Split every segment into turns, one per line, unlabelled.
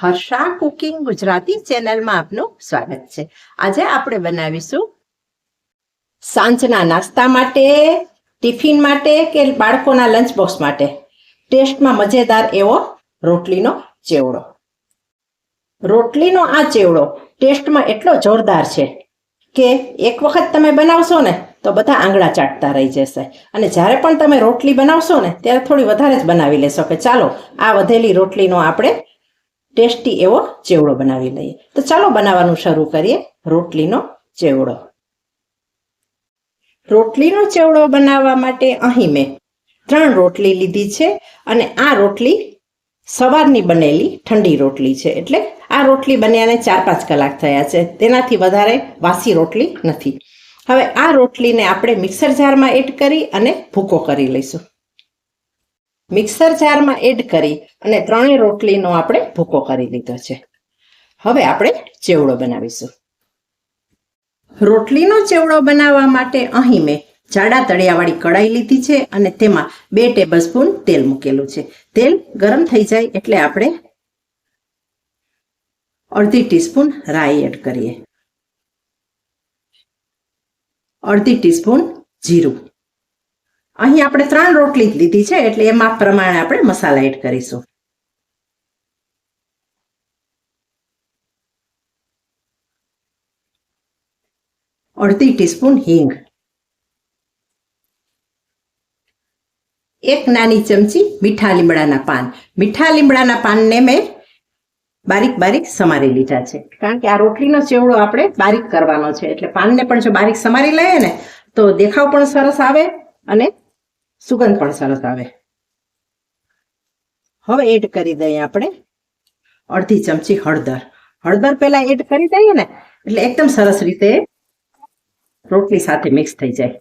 Harsha cooking Gujarati ચેનલમાં આપનું સ્વાગત છે. આજે આપણે બનાવીશું સાંજના નાસ્તા માટે, ટિફિન માટે કે બાળકોના લંચ બોક્સ માટે. ટેસ્ટમાં મજેદાર એવો રોટલીનો ચેવડો. રોટલીનો આ ચેવડો ટેસ્ટમાં એટલો જોરદાર છે કે એક વખત તમે બનાવશો ને તો બધા આંગળા ચાટતા રહી જશે. અને જ્યારે પણ તમે રોટલી બનાવશો ને ત્યારે થોડી વધારે જ બનાવી લેશો કે ચાલો આ વધેલી રોટલીનો આપણે ટેસ્ટી એવો ચેવડો બનાવી લઈએ. તો ચાલો બનાવવાનું શરૂ કરીએ રોટલીનો ચેવડો. રોટલીનો ચેવડો બનાવવા માટે અહીં મેં ત્રણ રોટલી લીધી છે અને આ રોટલી સવારની બનેલી ઠંડી રોટલી છે. એટલે આ રોટલી બન્યાને ચાર પાંચ કલાક થયા છે. તેનાથી વધારે વાસી રોટલી નથી. હવે આ રોટલીને આપણે મિક્સર જારમાં એડ કરી અને ભૂકો કરી લઈશું. મિક્સર જારમાં એડ કરી અને ત્રણેય રોટલીનો આપણે ભૂકો કરી લીધો છે. હવે આપણે ચેવડો બનાવીશું. રોટલીનો ચેવડો બનાવવા માટે અહીં મેં જાડા તળિયાવાળી કડાઈ લીધી છે અને તેમાં બે ટેબલ તેલ મૂકેલું છે. તેલ ગરમ થઈ જાય એટલે આપણે અડધી ટીસ્પૂન રાઈ એડ કરીએ. અડધી ટીસ્પૂન જીરું. અહીં આપણે ત્રણ રોટલી જ લીધી છે, એટલે એ માપ પ્રમાણે આપણે મસાલા એડ કરીશું. અડધી ટીસ્પૂન હિંગ. એક નાની ચમચી મીઠા લીમડાના પાન. મીઠા લીમડાના પાનને મેં બારીક બારીક સમારી લીધા છે. કારણ કે આ રોટલીનો ચેવડો આપણે બારીક કરવાનો છે, એટલે પાનને પણ જો બારીક સમારી લઈએ ને, તો દેખાવ પણ સરસ આવે અને સુગંધ પણ સરસ આવે. હવે એડ કરી દઈએ આપણે અડધી ચમચી હળદર. હળદર પહેલા એડ કરી દઈએ ને, એટલે એકદમ સરસ રીતે રોટલી સાથે મિક્સ થઈ જાય.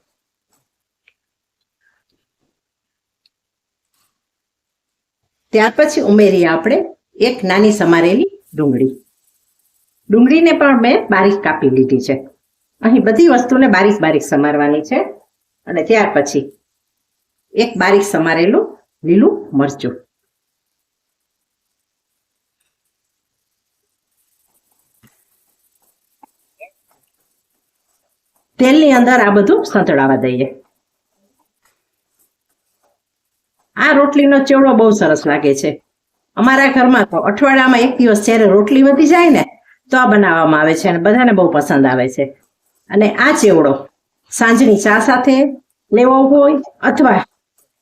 ત્યાર પછી ઉમેરીએ આપણે એક નાની સમારેલી ડુંગળી. ડુંગળીને પણ મેં બારીક કાપી લીધી છે. અહીં બધી વસ્તુને બારીક બારીક સમારવાની છે. અને ત્યાર પછી એક બારીક સમારેલું લીલું મરચું. તેલની અંદર આ બધું સંતળાવા દઈએ. આ રોટલીનો ચેવડો બહુ સરસ લાગે છે. અમારા ઘરમાં તો અઠવાડિયામાં એક દિવસ જ્યારે રોટલી વધી જાય ને, તો આ બનાવવામાં આવે છે અને બધાને બહુ પસંદ આવે છે. અને આ ચેવડો સાંજની ચા સાથે લેવો હોય અથવા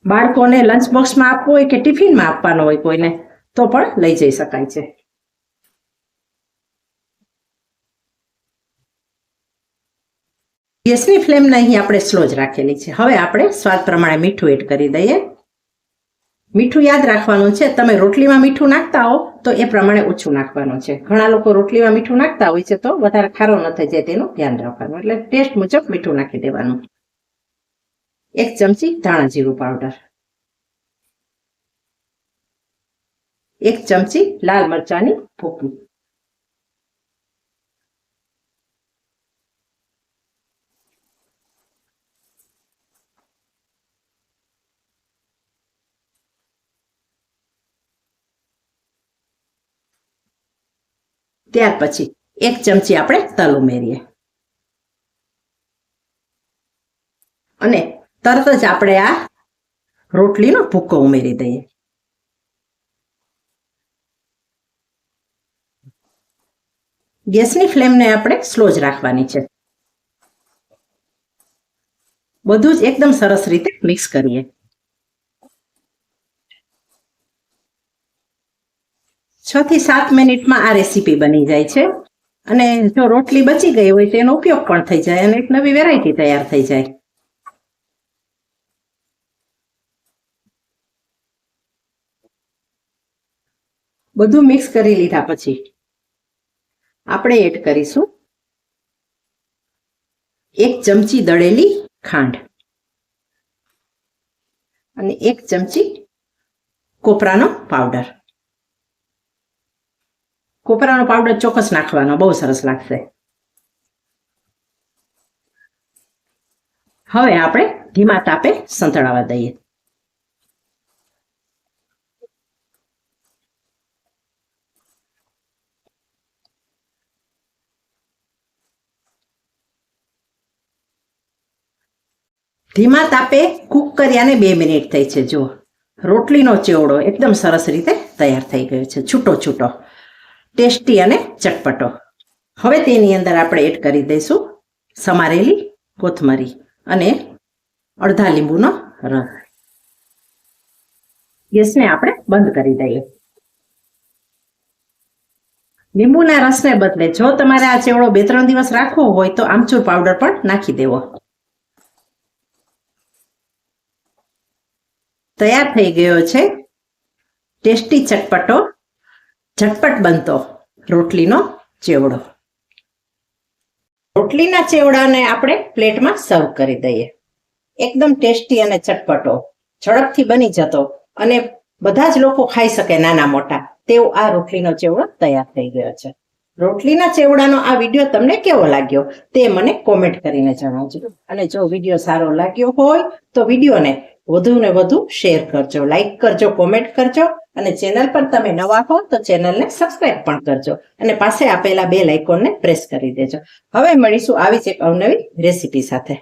બાળકોને લંચ બોક્સમાં આપવો હોય કે ટિફિનમાં આપવાનો હોય કોઈને, તો પણ લઈ જઈ શકાય છે. ગેસની ફ્લેમને અહીં આપણે સ્લો જ રાખેલી છે. હવે આપણે સ્વાદ પ્રમાણે મીઠું એડ કરી દઈએ. મીઠું યાદ રાખવાનું છે. તમે રોટલીમાં મીઠું નાખતા હો, તો એ પ્રમાણે ઓછું નાખવાનું છે. ઘણા લોકો રોટલીમાં મીઠું નાખતા હોય છે, તો વધારે ખારો ન થઈ જાય તેનું ધ્યાન રાખવાનું. એટલે ટેસ્ટ મુજબ મીઠું નાખી દેવાનું. એક ચમચી ધાણા જીરું પાવડર. એક ચમચી લાલ મરચાની ભૂકી ત્યાર પછી એક ચમચી આપણે તલ ઉમેરીએ. અને તરત જ આપણે આ રોટલીનો ભૂક્કો ઉમેરી દઈએ. ગેસની ફ્લેમને આપણે સ્લો જ રાખવાની છે. બધું જ એકદમ સરસ રીતે મિક્સ કરીએ. છ થી સાત મિનિટમાં આ રેસીપી બની જાય છે. અને જો રોટલી બચી ગઈ હોય તો એનો ઉપયોગ પણ થઈ જાય અને એક નવી વેરાયટી તૈયાર થઈ જાય. બધું મિક્સ કરી લીધા પછી આપણે એડ કરીશું એક ચમચી દળેલી ખાંડ અને એક ચમચી કોપરાનો પાવડર કોપરાનો પાવડર ચોક્કસ નાખવાનો, બહુ સરસ લાગશે. હવે આપણે ધીમા તાપે સંતળાવા દઈએ. ધીમા તાપે કૂક કર્યાને બે મિનિટ થઈ છે. જુઓ. રોટલીનો ચેવડો એકદમ સરસ રીતે તૈયાર થઈ ગયો છે. છૂટો છૂટો. ટેસ્ટી અને ચટપટો. હવે તેની અંદર આપણે એડ કરી દઈશું સમારેલી કોથમરી અને અડધા લીંબુનો રસ. ગેસને આપણે બંધ કરી દઈએ. લીંબુના રસને બદલે જો તમારે આ ચેવડો બે ત્રણ દિવસ રાખવો હોય તો આમચૂર પાવડર પણ નાખી દેવો. તૈયાર થઈ ગયો છે. ટેસ્ટી ચટપટો, ઝટપટ બનતો રોટલીનો ચેવડો. રોટલીના ચેવડાને આપણે પ્લેટમાં સર્વ કરી દઈએ. એકદમ ટેસ્ટી અને ચટપટો. ઝડપથી બની જતો અને બધા જ લોકો ખાઈ શકે નાના મોટા. તેવો આ રોટલીનો ચેવડો તૈયાર થઈ ગયો છે. રોટલીના ચેવડાનો આ વીડિયો તમને કેવો લાગ્યો તે મને કોમેન્ટ કરીને જણાવજો. અને જો વીડિયો સારો લાગ્યો હોય તો વિડીયોને વધુ ને વધુ શેર કરજો લાઈક કરજો કોમેન્ટ કરજો અને ચેનલ પર તમે નવા હો તો ચેનલને સબસ્ક્રાઇબ પણ કરજો અને પાસે આપેલા બે લાઇકોનને પ્રેસ કરી દેજો. હવે મળીશું આવી જ એક અવનવી રેસીપી સાથે.